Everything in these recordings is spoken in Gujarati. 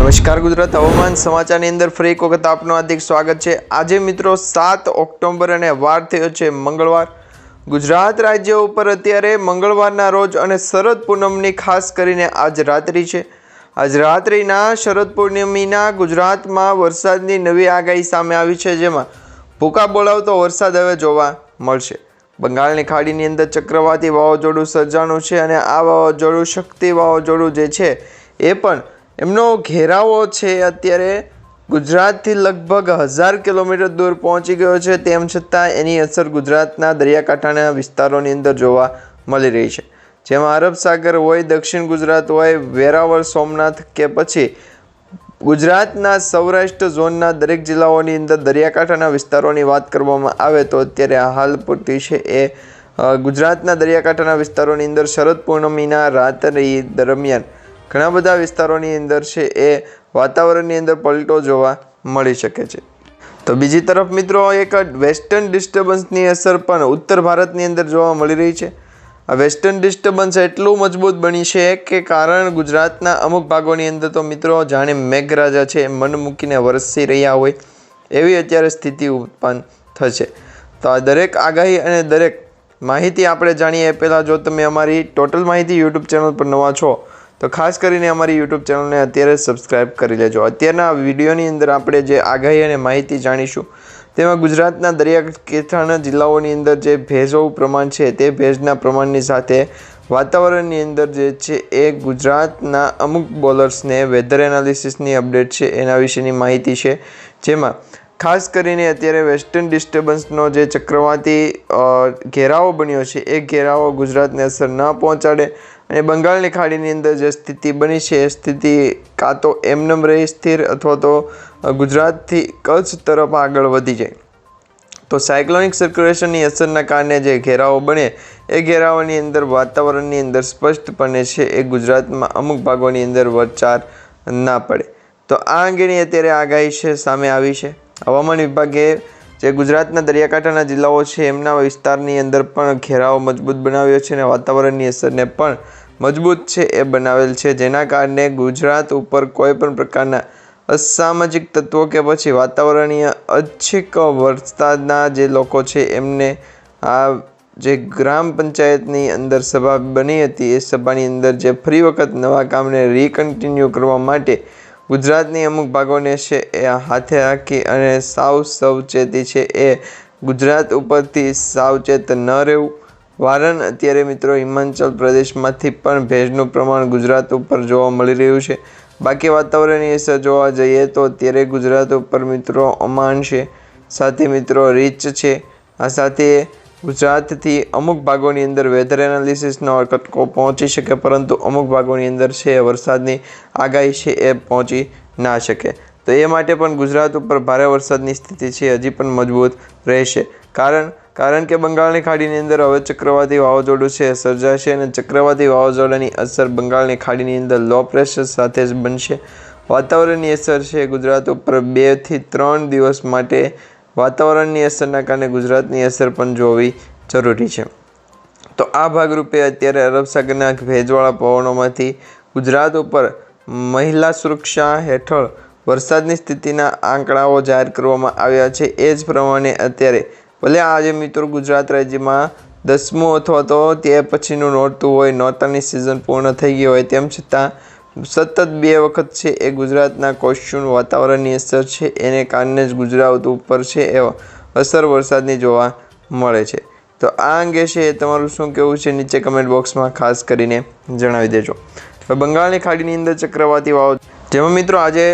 નમસ્કાર ગુજરાત હવામાન સમાચારની અંદર ફરી એક વખત આપનું હાર્દિક સ્વાગત છે. આજે મિત્રો સાત ઓક્ટોબર અને વાર થયો છે મંગળવાર. ગુજરાત રાજ્ય ઉપર અત્યારે મંગળવારના રોજ અને શરદ પૂનમની ખાસ કરીને આજ રાત્રિ છે. આજ રાત્રિના શરદ પૂર્ણિમીના ગુજરાતમાં વરસાદની નવી આગાહી સામે આવી છે જેમાં ભૂકા બોલાવતો વરસાદ હવે જોવા મળશે. બંગાળની ખાડીની અંદર ચક્રવાતી વાવાઝોડું સર્જાણું છે અને આ વાવાઝોડું શક્તિ વાવાઝોડું જે છે એ પણ એમનો ઘેરાવો છે અત્યારે ગુજરાતથી લગભગ હજાર કિલોમીટર દૂર પહોંચી ગયો છે. તેમ છતાં એની અસર ગુજરાતના દરિયાકાંઠાના વિસ્તારોની અંદર જોવા મળી રહી છે. જેમાં અરબ સાગર હોય, દક્ષિણ ગુજરાત હોય, વેરાવળ, સોમનાથ કે પછી ગુજરાતના સૌરાષ્ટ્ર ઝોનના દરેક જિલ્લાઓની અંદર દરિયાકાંઠાના વિસ્તારોની વાત કરવામાં આવે તો અત્યારે હાલ પૂરતી છે. એ ગુજરાતના દરિયાકાંઠાના વિસ્તારોની અંદર શરદ પૂર્ણમીના રાત્રિ દરમિયાન ઘણા બધા વિસ્તારોની અંદર છે એ વાતાવરણની અંદર પલટો જોવા મળી શકે છે. તો બીજી તરફ મિત્રો એક વેસ્ટર્ન ડિસ્ટર્બન્સની અસર પણ ઉત્તર ભારતની અંદર જોવા મળી રહી છે. આ વેસ્ટર્ન ડિસ્ટર્બન્સ એટલું મજબૂત બની છે કે કારણ ગુજરાતના અમુક ભાગોની અંદર તો મિત્રો જાણે મેઘરાજા છે, મન મૂકીને વરસી રહ્યા હોય એવી અત્યારે સ્થિતિ ઉત્પન્ન થશે. તો આ દરેક આગાહી અને દરેક માહિતી આપણે જાણીએ એ પહેલાં જો તમે અમારી ટોટલ માહિતી યુટ્યુબ ચેનલ પર નવા છો તો ખાસ કરીને અમારી યુટ્યુબ ચેનલને અત્યારે સબસ્ક્રાઇબ કરી લેજો. અત્યારના વિડીયોની અંદર આપણે જે આગાહી અને માહિતી જાણીશું, તેમાં ગુજરાતના દરિયાકાંઠાના જિલ્લાઓની અંદર જે ભેજોનું પ્રમાણ છે, તે ભેજના પ્રમાણની સાથે વાતાવરણની અંદર જે છે એ ગુજરાતના અમુક બોલર્સને વેધર એનાલિસિસની અપડેટ છે, એના વિશેની માહિતી છે. જેમાં ખાસ કરીને અત્યારે વેસ્ટર્ન ડિસ્ટર્બન્સનો જે ચક્રવાતી ઘેરાવો બન્યો છે, એ ઘેરાવો ગુજરાતને અસર ન પહોંચાડે અને બંગાળની ખાડીની અંદર જે સ્થિતિ બની છે, એ સ્થિતિ કાં તો એમનેમ રહી સ્થિર અથવા તો ગુજરાતથી કચ્છ તરફ આગળ વધી જાય. તો સાયક્લોનિક સર્ક્યુલેશનની અસરના કારણે જે ઘેરાવો બને, એ ઘેરાવાની અંદર વાતાવરણની અંદર સ્પષ્ટપણે છે, એ ગુજરાતમાં અમુક ભાગોની અંદર વરચાર ના પડે. તો આ અંગેની અત્યારે આગાહી છે, સામે આવી છે. હવામાન વિભાગે જે ગુજરાતના દરિયાકાંઠાના જિલ્લાઓ છે, એમના વિસ્તારની અંદર પણ ઘેરાવો મજબૂત બનાવ્યો છે અને વાતાવરણની અસરને પણ મજબૂત છે એ બનાવેલ છે, જેના કારણે ગુજરાત ઉપર કોઈ પણ પ્રકારના અસામાજિક તત્વો કે પછી વાતાવરણીય અચ્છિક વરસાદના જે લોકો છે, એમને આ જે ગ્રામ પંચાયતની અંદર સભા બની હતી, એ સભાની અંદર જે ફરી વખત નવા કામને રીકન્ટિન્યુ કરવા માટે ગુજરાતની અમુક ભાગોને છે, એ હાથે રાખી અને સાવ સાવચેતી છે, એ ગુજરાત ઉપરથી સાવચેત ન રહેવું. વારન અત્યારે મિત્રો હિમાચલ પ્રદેશમાંથી પણ ભેજનું પ્રમાણ ગુજરાત ઉપર જોવા મળી રહ્યું છે. બાકી વાતાવરણની અસર જોવા જઈએ તો અત્યારે ગુજરાત ઉપર મિત્રો અમાન છે. સાથે મિત્રો રીચ છે. આ સાથે ગુજરાતથી અમુક ભાગોની અંદર વેધર એનાલિસિસનો કટકો પહોંચી શકે, પરંતુ અમુક ભાગોની અંદર છે વરસાદની આગાહી છે એ પહોંચી ના શકે. તો એ માટે પણ ગુજરાત ઉપર ભારે વરસાદની સ્થિતિ છે, હજી પણ મજબૂત રહેશે. કારણ કારણ કે બંગાળની ખાડીની અંદર હવે ચક્રવાતી વાવાઝોડું છે, સર્જાશે અને ચક્રવાતી વાવાઝોડાની અસર બંગાળની ખાડીની અંદર લો પ્રેશર સાથે જ બનશે. વાતાવરણની અસર છે ગુજરાત ઉપર બેથી ત્રણ દિવસ માટે વાતાવરણની અસરના કારણે ગુજરાતની અસર પણ જોવી જરૂરી છે. તો આ ભાગરૂપે અત્યારે અરબ સાગરના ભેજવાળા પવનોમાંથી ગુજરાત ઉપર મહિલા સુરક્ષા હેઠળ વરસાદની સ્થિતિના આંકડાઓ જાહેર કરવામાં આવ્યા છે. એ જ પ્રમાણે અત્યારે ભલે આજે મિત્રો ગુજરાત રાજ્યમાં દસમું અથવા તો તે પછીનું નોરતું હોય, નોરતાની સિઝન પૂર્ણ થઈ ગઈ હોય, તેમ છતાં સતત બે વખત છે એ ગુજરાતના કોસ્ચ્યુન વાતાવરણની અસર છે. એને કારણે જ ગુજરાત ઉપર છે એ અસર વરસાદની જોવા મળે છે. તો આ અંગે છે એ તમારું શું કહેવું છે? નીચે કમેન્ટ બોક્સમાં ખાસ કરીને જણાવી દેજો. બંગાળની ખાડીની અંદર ચક્રવાતી વાવ જેમાં મિત્રો આજે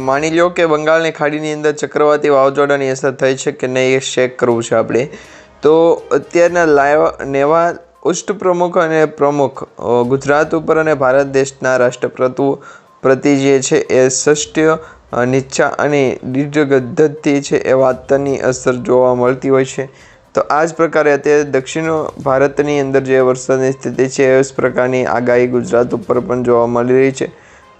માની લો કે બંગાળની ખાડીની અંદર ચક્રવાતી વાવાઝોડાની અસર થઈ છે કે નહીં એ ચેક કરવું છે આપણે. તો અત્યારના લાયવા નેવા ઉષ્ટ પ્રમુખ અને પ્રમુખ ગુજરાત ઉપર અને ભારત દેશના રાષ્ટ્રપ્રતુ પ્રતિ જે છે એ ષષ્ઠ્ય અ, નીચા અને દીર્ઘ ગદ્ધતિ છે એ વાતની અસર જોવા મળતી હોય છે. તો આ જ પ્રકારે અત્યારે દક્ષિણ ભારતની અંદર જે વરસાદની સ્થિતિ છે એ જ પ્રકારની આગાહી ગુજરાત ઉપર પણ જોવા મળી રહી છે.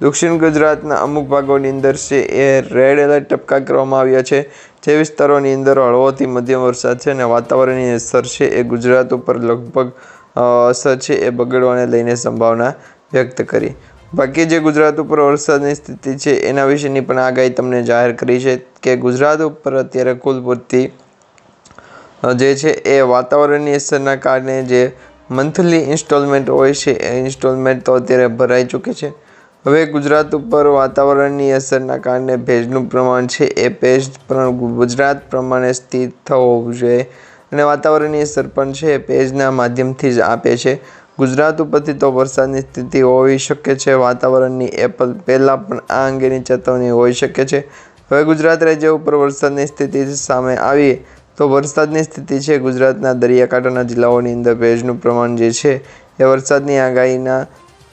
દક્ષિણ ગુજરાતના અમુક ભાગોની અંદર છે એ રેડ એલર્ટ ટપકા કરવામાં આવ્યા છે. જે વિસ્તારોની અંદર હળવોથી મધ્યમ વરસાદ છે અને વાતાવરણની અસર છે એ ગુજરાત ઉપર લગભગ અસર છે એ બગડવાને લઈને સંભાવના વ્યક્ત કરી. બાકી જે ગુજરાત ઉપર વરસાદની સ્થિતિ છે એના વિશેની પણ આગાહી તમને જાહેર કરી છે કે ગુજરાત ઉપર અત્યારે કુલ પૂરતી જે છે એ વાતાવરણની અસરના કારણે જે મંથલી ઇન્સ્ટોલમેન્ટ હોય છે એ ઇન્સ્ટોલમેન્ટ તો અત્યારે ભરાઈ ચૂકી છે. હવે ગુજરાત ઉપર વાતાવરણની અસરના કારણે ભેજનું પ્રમાણ છે એ ભેજ પણ ગુજરાત પ્રમાણે સ્થિત થવું જોઈએ. અને વાતાવરણની અસર પણ છે એ ભેજના માધ્યમથી જ આપે છે. ગુજરાત ઉપરથી તો વરસાદની સ્થિતિ હોઈ શકે છે. વાતાવરણની એ પહેલાં પણ આ અંગેની ચેતવણી હોઈ શકે છે. હવે ગુજરાત રાજ્ય ઉપર વરસાદની સ્થિતિ સામે આવીએ તો વરસાદની સ્થિતિ છે ગુજરાતના દરિયાકાંઠાના જિલ્લાઓની અંદર ભેજનું પ્રમાણ જે છે એ વરસાદની આગાહીના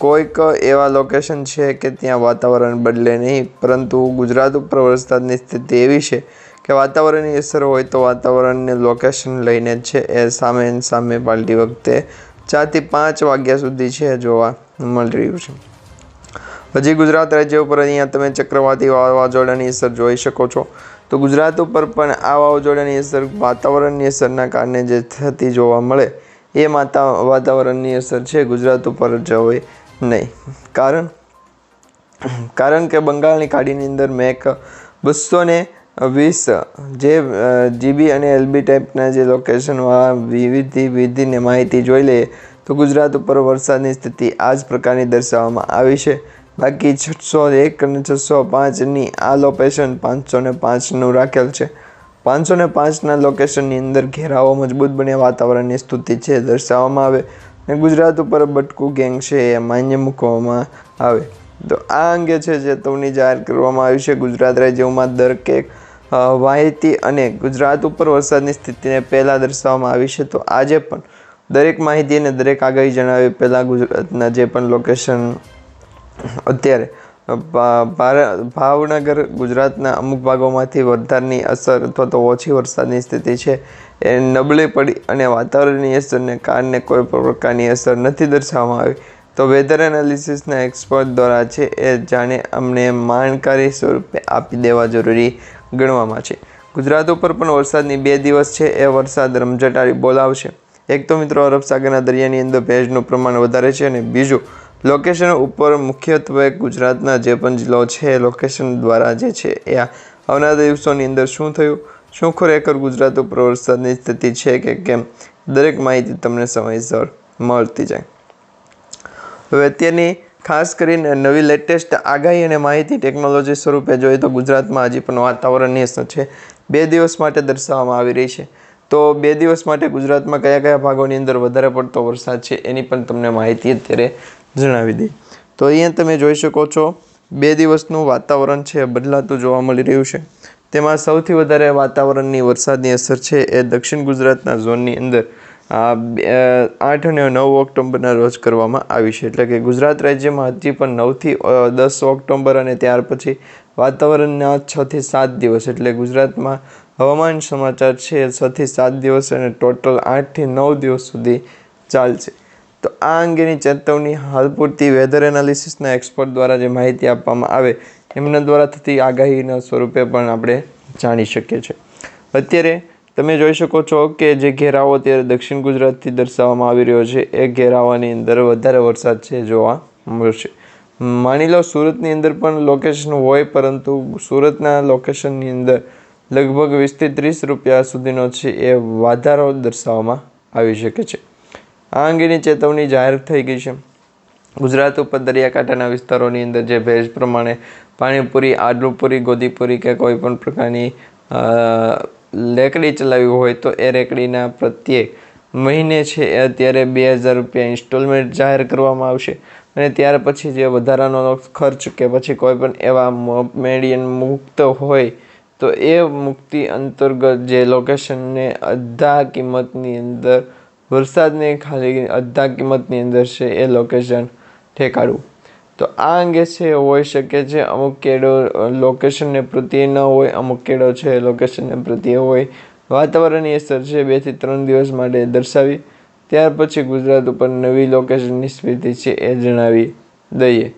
કોઈક એવા લોકેશન છે કે ત્યાં વાતાવરણ બદલે નહીં, પરંતુ ગુજરાત ઉપર વરસાદની સ્થિતિ એવી છે કે વાતાવરણની અસર હોય તો વાતાવરણને લોકેશન લઈને છે. એ સામે સામે પાલટી વખતે ચારથી પાંચ વાગ્યા સુધી છે જોવા મળી રહ્યું છે. હજી ગુજરાત રાજ્ય ઉપર અહીંયા તમે ચક્રવાતી વાવાઝોડાની અસર જોઈ શકો છો. તો ગુજરાત ઉપર પણ આ વાવાઝોડાની અસર વાતાવરણની અસરના કારણે જે થતી જોવા મળે. એ માતા વાતાવરણની અસર છે ગુજરાત ઉપર જ હોય નહીં. કારણ કારણ કે બંગાળની ખાડીની અંદર મેક બસો ને વીસ, જે જીબી અને એલબી ટાઈપના જે લોકેશનમાં વિવિધ વિધિને માહિતી જોઈ લઈએ, તો ગુજરાત ઉપર વરસાદની સ્થિતિ આ જ પ્રકારની દર્શાવવામાં આવી છે. બાકી છસો એક અને છસો પાંચની આ લોકેશન પાંચસો ને પાંચનું રાખેલ છે. પાંચસો ને પાંચના લોકેશનની અંદર ઘેરાવો મજબૂત બને વાતાવરણની સ્થિતિ છે, દર્શાવવામાં આવે. અને ગુજરાત ઉપર બટકું ગેંગ છે એ માન્ય મૂકવામાં આવે. તો આ અંગે છે ચેતવણી જાહેર કરવામાં આવી છે, ગુજરાત રાજ્યમાં દર કે માહિતી અને ગુજરાત ઉપર વરસાદની સ્થિતિને પહેલાં દર્શાવવામાં આવી છે. તો આજે પણ દરેક માહિતી અને દરેક આગાહી જણાવી, પહેલાં ગુજરાતના જે પણ લોકેશન અત્યારે ભાવનગર ગુજરાતના અમુક ભાગોમાંથી વરસાદની અસર અથવા તો ઓછી વરસાદની સ્થિતિ છે. એ નબળી પડી અને વાતાવરણની અસરને કારણે કોઈ પણ પ્રકારની અસર નથી દર્શાવવામાં આવી. તો વેધર એનાલિસિસના એક્સપર્ટ દ્વારા છે એ જાણે અમને માણકારી સ્વરૂપે આપી દેવા જરૂરી ગણવામાં છે. ગુજરાત ઉપર પણ વરસાદની બે દિવસ છે, એ વરસાદ રમઝટારી બોલાવશે. એક તો મિત્રો અરબ સાગરના દરિયાની અંદર ભેજનું પ્રમાણ વધારે છે અને બીજું લોકેશન ઉપર મુખ્યત્વે ગુજરાતના જે પણ જિલ્લાઓ છે લોકેશન દ્વારા જે છે, એ આવનારા દિવસોની અંદર શું થયું? શું ખરેખર ગુજરાત ઉપર વરસાદની સ્થિતિ છે કે કેમ? દરેક માહિતી તમને સમયસર મળતી જાય. હવે અત્યારની ખાસ કરીને નવી લેટેસ્ટ આગાહી અને માહિતી ટેકનોલોજી સ્વરૂપે જોઈએ તો ગુજરાતમાં હજી પણ વાતાવરણની અસર છે. બે દિવસ માટે દર્શાવવામાં આવી રહી છે. તો બે દિવસ માટે ગુજરાતમાં કયા કયા ભાગોની અંદર વધારે પડતો વરસાદ છે એની પણ તમને માહિતી અત્યારે જણાવી દઈએ તો અહીંયા તમે જોઈ શકો છો, બે દિવસનું વાતાવરણ છે, બદલાતું જોવા મળી રહ્યું છે. તેમાં સૌથી વધારે વાતાવરણની વરસાદની અસર છે એ દક્ષિણ ગુજરાતના ઝોનની અંદર. આઠ અને નવ ઓક્ટોબરના રોજ કરવામાં આવી છે. એટલે કે ગુજરાત રાજ્યમાં હજી પણ નવથી દસ ઓક્ટોબર અને ત્યાર પછી વાતાવરણના છથી સાત દિવસ. એટલે ગુજરાતમાં હવામાન સમાચાર છે છથી સાત દિવસ અને ટોટલ આઠથી નવ દિવસ સુધી ચાલશે. તો આ અંગેની ચેતવણી હાલ પૂરતી વેધર એનાલિસિસના એક્સપર્ટ દ્વારા જે માહિતી આપવામાં આવે, એમના દ્વારા થતી આગાહીના સ્વરૂપે પણ આપણે જાણી શકીએ છીએ. અત્યારે તમે જોઈ શકો છો કે જે ઘેરાવો અત્યારે દક્ષિણ ગુજરાતથી દર્શાવવામાં આવી રહ્યો છે, એ ઘેરાવાની અંદર વધારે વરસાદ છે જોવા મળશે. માની લો સુરતની અંદર પણ લોકેશન હોય, પરંતુ સુરતના લોકેશનની અંદર લગભગ વીસથી ત્રીસ રૂપિયા સુધીનો છે એ વધારો દર્શાવવામાં આવી શકે છે. આ અંગેની ચેતવણી જાહેર થઈ ગઈ છે. ગુજરાત ઉપર દરિયાકાંઠાના વિસ્તારોની અંદર જે ભેજ પ્રમાણે પાણીપુરી આડલુપુરી ગોદીપુરી કે કોઈ પણ પ્રકારની લેકડી ચલાવી હોય તો એ રેકડીના પ્રત્યેક મહિને છે એ અત્યારે બે હજાર રૂપિયા ઇન્સ્ટોલમેન્ટ જાહેર કરવામાં આવશે. અને ત્યાર પછી જે વધારાનો ખર્ચ કે પછી કોઈ પણ એવા મેડિયન મુક્ત હોય તો એ મુક્તિ અંતર્ગત જે લોકેશનને અડધા કિંમતની અંદર વરસાદને ખાલી અડધા કિંમતની અંદર છે એ લોકેશન ઠેકાડવું તો આ અંગે છે હોઈ શકે છે અમુક કેડો લોકેશનને પ્રત્યે ન હોય, અમુક કેડો છે લોકેશનને પ્રત્યે હોય. વાતાવરણની અસર છે બેથી ત્રણ દિવસ માટે દર્શાવી, ત્યાર પછી ગુજરાત ઉપર નવી લોકેશનની સ્થિતિ છે એ જણાવી દઈએ.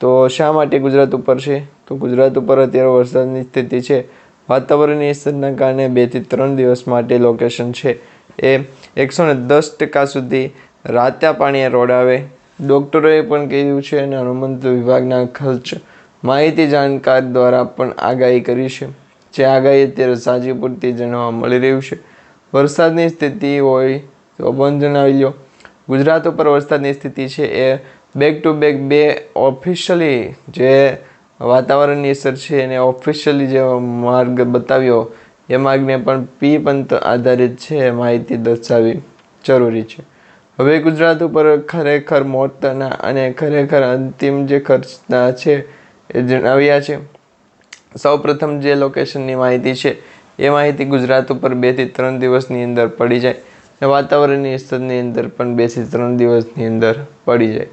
તો શા માટે ગુજરાત ઉપર છે? તો ગુજરાત ઉપર અત્યારે વરસાદની સ્થિતિ છે. વાતાવરણની અસરના કારણે બેથી ત્રણ દિવસ માટે લોકેશન છે એ એકસો ને દસ ટકા સુધી રાત્યા પાણીએ રોડાવે ડૉક્ટરોએ પણ કહ્યું છે અને હનુમંત વિભાગના ખર્ચ માહિતી જાણકાર દ્વારા પણ આગાહી કરી છે. જે આગાહી અત્યારે સાજી પૂરતી જાણવા મળી રહ્યું છે. વરસાદની સ્થિતિ હોય તો પણ જણાવી લો. ગુજરાત ઉપર વરસાદની સ્થિતિ છે એ બેક ટુ બેક બે ઓફિશિયલી જે વાતાવરણની અસર છે એને ઓફિશિયલી જે માર્ગ બતાવ્યો એ માર્ગને પણ પી પંત આધારિત છે માહિતી દર્શાવવી જરૂરી છે. હવે ગુજરાત ઉપર ખરેખર મોતના અને ખરેખર અંતિમ જે ખર્ચના છે એ જણાવ્યા છે. સૌપ્રથમ જે લોકેશનની માહિતી છે, એ માહિતી ગુજરાત ઉપર બેથી ત્રણ દિવસની અંદર પડી જાય અને વાતાવરણની સ્તરની અંદર પણ બેથી ત્રણ દિવસની અંદર પડી જાય.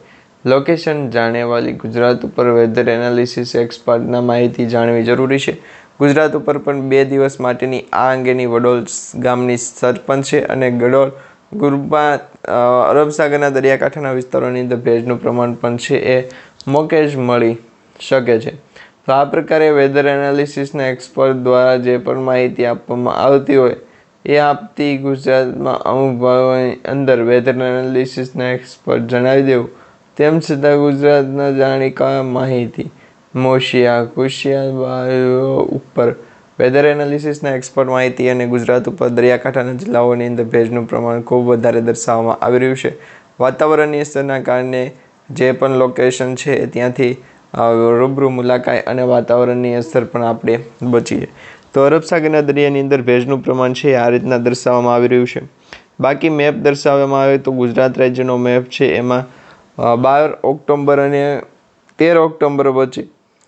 લોકેશન જાણેવાલી ગુજરાત ઉપર વેધર એનાલિસિસ એક્સપર્ટના માહિતી જાણવી જરૂરી છે. ગુજરાત ઉપર પણ બે દિવસ માટેની આ અંગેની વડોલ ગામની સરપંચ છે અને ગડોલ ગુરબા અરબસાગરના અરબ સાગરના દરિયાકાંઠાના વિસ્તારોની અંદર ભેજનું પ્રમાણ પણ છે એ મોકે જ મળી શકે છે. તો આ પ્રકારે વેધર એનાલિસિસના એક્સપર્ટ દ્વારા જે પણ માહિતી આપવામાં આવતી હોય એ આપતી ગુજરાતમાં અમુક ભાગોની અંદર વેધર એનાલિસિસના એક્સપર્ટ જણાવી દેવું. તેમ છતાં ગુજરાતના જાણીતા માહિતી મોશિયા, કુશિયા વાયુઓ ઉપર વેધર એનાલિસિસના એક્સપર્ટ માહિતી અને ગુજરાત ઉપર દરિયાકાંઠાના જિલ્લાઓની અંદર ભેજનું પ્રમાણ ખૂબ વધારે દર્શાવવામાં આવી રહ્યું છે. વાતાવરણની અસરના કારણે જે પણ લોકેશન છે ત્યાંથી રૂબરૂ મુલાકાત અને વાતાવરણની અસર પણ આપણે બચીએ. તો અરબ સાગરના દરિયાની અંદર ભેજનું પ્રમાણ છે આ રીતના દર્શાવવામાં આવી રહ્યું છે. બાકી મેપ દર્શાવવામાં આવે તો ગુજરાત રાજ્યનો મેપ છે એમાં બાર ઓક્ટોબર અને તેર ઓક્ટોબર વચ્ચે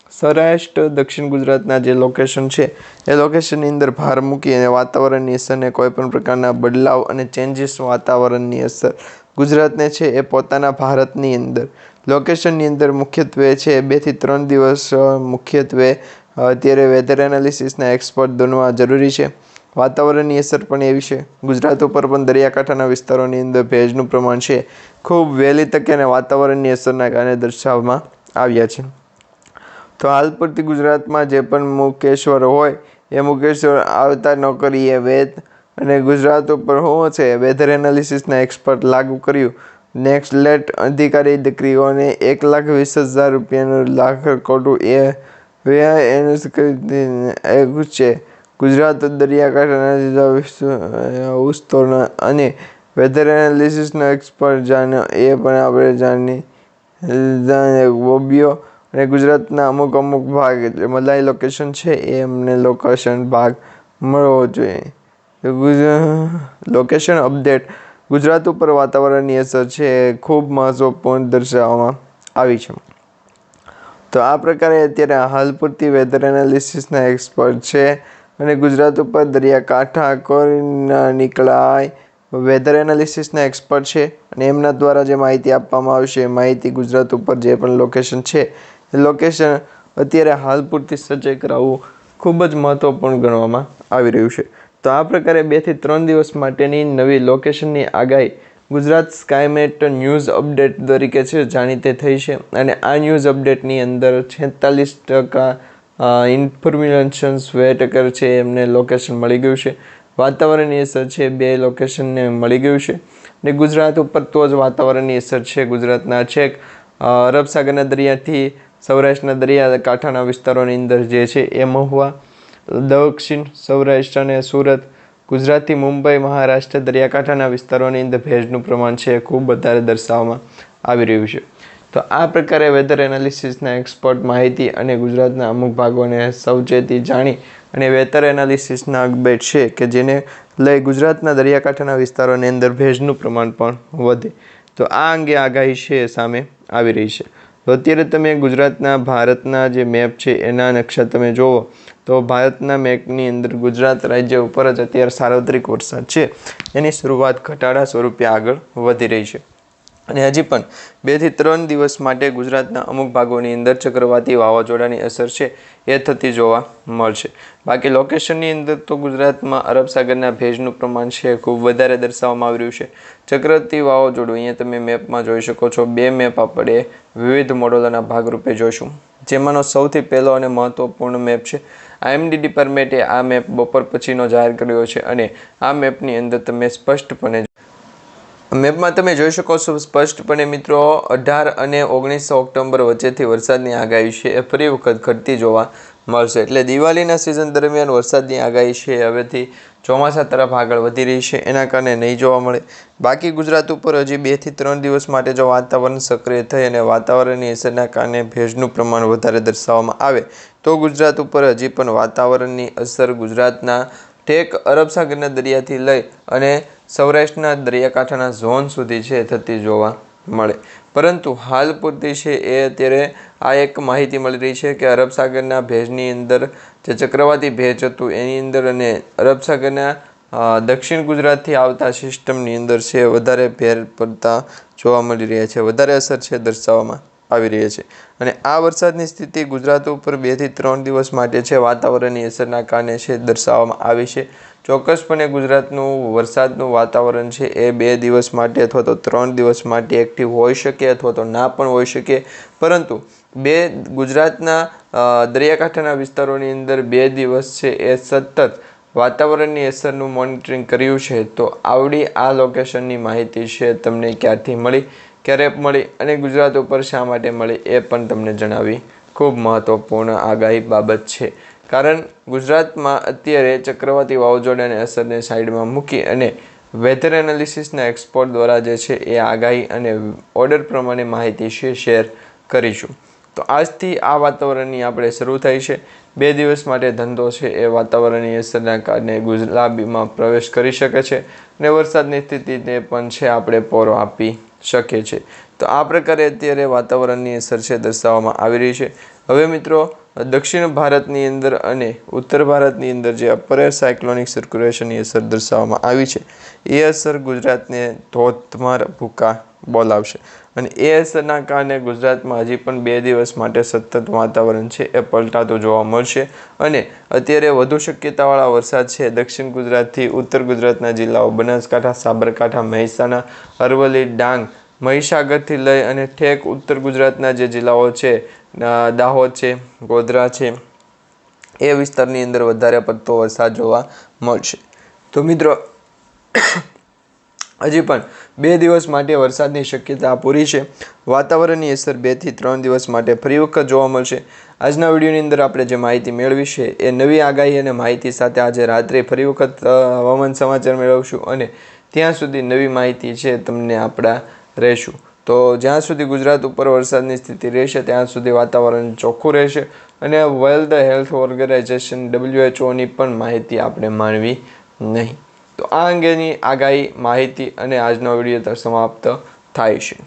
સૌરાષ્ટ્ર, દક્ષિણ ગુજરાતના જે લોકેશન છે, એ લોકેશનની અંદર ભાર મૂકી અને વાતાવરણની અસરને કોઈ પણ પ્રકારના બદલાવ અને ચેન્જીસ વાતાવરણની અસર ગુજરાતને છે એ પોતાના ભારતની અંદર. લોકેશનની અંદર મુખ્યત્વે છે બેથી ત્રણ દિવસ મુખ્યત્વે અત્યારે વેધર એનાલિસિસના એક્સપર્ટ બનવા જરૂરી છે. વાતાવરણની અસર પણ એવી છે. ગુજરાત ઉપર પણ દરિયાકાંઠાના વિસ્તારોની અંદર ભેજનું પ્રમાણ છે, ખૂબ વહેલી તકે અને વાતાવરણની અસરના કારણે દર્શાવવામાં આવ્યા છે. તો હાલ પૂરતી ગુજરાતમાં જે પણ મુકેશ્વર હોય, એ મુકેશ્વર આવતા નોકરી એ વેદ અને ગુજરાત ઉપર શું છે વેધર એનાલિસિસના એક્સપર્ટ લાગુ કર્યું. નેક્સ્ટ લેટ અધિકારી દીકરીઓને એક લાખ વીસ હજાર રૂપિયાનું લાખ કોટું એ વ્યય એનું છે. ગુજરાત દરિયાકાંઠાના જુદા વિસ્ત- અને વેધર એનાલિસિસનો એક્સપર્ટ જાણે એ પણ આપણે જાણી, જાણે બોબીઓ અને ગુજરાતના અમુક અમુક ભાગ એટલે મલાઈ લોકેશન છે એ અમને લોકેશન ભાગ મળવો જોઈએ. લોકેશન અપડેટ ગુજરાત ઉપર વાતાવરણની અસર છે એ ખૂબ મહત્વપૂર્ણ દર્શાવવામાં આવી છે. તો આ પ્રકારે અત્યારે હાલ પૂરતી વેધર એનાલિસિસના એક્સપર્ટ છે અને ગુજરાત ઉપર દરિયાકાંઠા, કોરીના નીકળાય વેધર એનાલિસિસના એક્સપર્ટ છે અને એમના દ્વારા જે માહિતી આપવામાં આવશે એ માહિતી ગુજરાત ઉપર જે પણ લોકેશન છે લોકેશન અત્યારે હાલ પૂરતી સજ્જ કરાવવું ખૂબ જ મહત્ત્વપૂર્ણ ગણવામાં આવી રહ્યું છે. તો આ પ્રકારે બેથી ત્રણ દિવસ માટેની નવી લોકેશનની આગાહી ગુજરાત સ્કાયમેટ ન્યૂઝ અપડેટ તરીકે છે, જાણીતે થઈ છે. અને આ ન્યૂઝ અપડેટની અંદર છેતાલીસ ટકા ઇન્ફોર્મેશન્સ વેટકર છે, એમને લોકેશન મળી ગયું છે. વાતાવરણની અસર છે, બે લોકેશનને મળી ગયું છે. ને ગુજરાત ઉપર તો જ વાતાવરણની અસર છે, ગુજરાતના છેક અરબ સાગરના દરિયાથી સૌરાષ્ટ્રના દરિયા કાંઠાના વિસ્તારોની અંદર જે છે એ મહુવા, દક્ષિણ સૌરાષ્ટ્ર અને સુરત, ગુજરાતથી મુંબઈ, મહારાષ્ટ્ર દરિયાકાંઠાના વિસ્તારોની અંદર ભેજનું પ્રમાણ છે એ ખૂબ વધારે દર્શાવવામાં આવી રહ્યું છે. તો આ પ્રકારે વેધર એનાલિસિસના એક્સપર્ટ માહિતી અને ગુજરાતના અમુક ભાગોને સૌચેતી જાણી અને વેધર એનાલિસિસના અપડેટ છે કે જેને લઈ ગુજરાતના દરિયાકાંઠાના વિસ્તારોની અંદર ભેજનું પ્રમાણ પણ વધે. તો આ અંગે આગાહી છે સામે આવી રહી છે. તો અત્યારે તમે ગુજરાતના, ભારતના જે મેપ છે, એના નકશા તમે જુઓ તો ભારતના મેપની અંદર ગુજરાત રાજ્ય ઉપર જ અત્યારે સાર્વત્રિક વરસાદ છે. એની શરૂઆત ઘટાડા સ્વરૂપે આગળ વધી રહી છે. અને હજી પણ બેથી ત્રણ દિવસ માટે ગુજરાતના અમુક ભાગોની અંદર ચક્રવાતી વાવાઝોડાની અસર છે એ થતી જોવા મળશે. બાકી લોકેશનની અંદર તો ગુજરાતમાં અરબ સાગરના ભેજનું પ્રમાણ છે ખૂબ વધારે દર્શાવવામાં આવી રહ્યું છે. ચક્રવાતી વાવાઝોડું અહીંયા તમે મેપમાં જોઈ શકો છો. બે મેપ આપણે વિવિધ મોડલોના ભાગરૂપે જોઈશું. જેમાંનો સૌથી પહેલો અને મહત્વપૂર્ણ મેપ છે. આઈએમડી ડિપાર્ટમેન્ટે આ મેપ બપોર પછીનો જાહેર કર્યો છે અને આ મેપની અંદર તમે સ્પષ્ટપણે મેપમાં તમે જોઈ શકો છો સ્પષ્ટપણે મિત્રો, અઢાર અને ઓગણીસ ઓક્ટોબર વચ્ચેથી વરસાદની આગાહી છે. એ ફરી વખત ઘટતી જોવા મળશે. એટલે દિવાળીના સિઝન દરમિયાન વરસાદની આગાહી છે. હવેથી ચોમાસા તરફ આગળ વધી રહી છે. એના કારણે નહીં જોવા મળે. બાકી ગુજરાત ઉપર હજી બેથી ત્રણ દિવસ માટે જો વાતાવરણ સક્રિય થઈ અને વાતાવરણની અસરના કારણે ભેજનું પ્રમાણ વધારે દર્શાવવામાં આવે, તો ગુજરાત ઉપર હજી પણ વાતાવરણની અસર ગુજરાતના ઠેક અરબ સાગરના દરિયાથી લઈ અને સૌરાષ્ટ્રના દરિયાકાંઠાના ઝોન સુધી છે થતી જોવા મળે. પરંતુ હાલ પૂરતી છે એ અત્યારે આ એક માહિતી મળી રહી છે કે અરબ સાગરના ભેજની અંદર જે ચક્રવાતી ભેજ હતું, એની અંદર અને અરબ સાગરના દક્ષિણ ગુજરાતથી આવતા સિસ્ટમની અંદર છે વધારે ભેર પડતા જોવા મળી રહ્યા છે. વધારે અસર છે દર્શાવવામાં. આવી રહી છે. અને આ વરસાદની સ્થિતિ ગુજરાત ઉપર બેથી ત્રણ દિવસ માટે છે. વાતાવરણની અસરના કારણે છે દર્શાવવામાં આવી છે. ચોક્કસપણે ગુજરાતનું વરસાદનું વાતાવરણ છે એ બે દિવસ માટે અથવા તો ત્રણ દિવસ માટે એક્ટિવ હોઈ શકે અથવા તો ના પણ હોઈ શકે. પરંતુ બે ગુજરાતના દરિયાકાંઠાના વિસ્તારોની અંદર બે દિવસ છે એ સતત વાતાવરણની અસરનું મોનિટરિંગ કર્યું છે. તો આવડી આ લોકેશનની માહિતી છે તમને ક્યારથી મળી? ક્યારે મળી અને ગુજરાત ઉપર શા માટે મળી એ પણ તમને જણાવી. ખૂબ મહત્ત્વપૂર્ણ આગાહી બાબત છે. કારણ ગુજરાતમાં અત્યારે ચક્રવાતી વાવાઝોડાની અસરને સાઈડમાં મૂકી અને વેધર એનાલિસિસના એક્સપર્ટ દ્વારા જે છે એ આગાહી અને ઓર્ડર પ્રમાણે માહિતી શેર કરીશું. તો આજથી આ વાતાવરણની આપણે શરૂ થઈ છે. બે દિવસ માટે ધંધો છે એ વાતાવરણની અસરના કારણે ગુલાબીમાં પ્રવેશ કરી શકે છે. અને વરસાદની સ્થિતિને પણ છે આપણે પોરો આપી શકે છે. તો આ પ્રકારે અત્યારે વાતાવરણની અસર છે દર્શાવવામાં આવી રહી છે. હવે મિત્રો, દક્ષિણ ભારતની અંદર અને ઉત્તર ભારતની અંદર જે અપર સાયક્લોનિક સર્ક્યુલેશનની અસર દર્શાવવામાં આવી છે, એ અસર ગુજરાતને ધોધમાર ભૂકા બોલાવશે અને એએસના કારણે ગુજરાતમાં હજી પણ બે દિવસ માટે સતત વાતાવરણ છે એ પલટાતું જોવા મળશે. અને અત્યારે વધુ શક્યતાવાળા વરસાદ છે. દક્ષિણ ગુજરાતથી ઉત્તર ગુજરાતના જિલ્લાઓ બનાસકાંઠા, સાબરકાંઠા, મહેસાણા, અરવલ્લી, ડાંગ, મહીસાગરથી લઈ અને ઠેક ઉત્તર ગુજરાતના જે જિલ્લાઓ છે દાહોદ છે, ગોધરા છે, એ વિસ્તારની અંદર વધારે પડતો વરસાદ જોવા મળશે. તો મિત્રો હજી પણ બે દિવસ માટે વરસાદની શક્યતા પૂરી છે. વાતાવરણની અસર બેથી ત્રણ દિવસ માટે ફરી વખત જોવા મળશે. આજના વિડીયોની અંદર આપણે જે માહિતી મેળવી છે એ નવી આગાહી અને માહિતી સાથે આજે રાત્રે ફરી વખત હવામાન સમાચાર મેળવશું અને ત્યાં સુધી નવી માહિતી છે તમને આપણા રહેશું. તો જ્યાં સુધી ગુજરાત ઉપર વરસાદની સ્થિતિ રહેશે, ત્યાં સુધી વાતાવરણ ચોખ્ખું રહેશે અને વર્લ્ડ હેલ્થ ઓર્ગેનાઇઝેશન ડબલ્યુએચઓની પણ માહિતી આપણે માણવી નહીં. તો આ અંગેની આગાહી માહિતી અને આજનો વીડિયો સમાપ્ત થાય છે.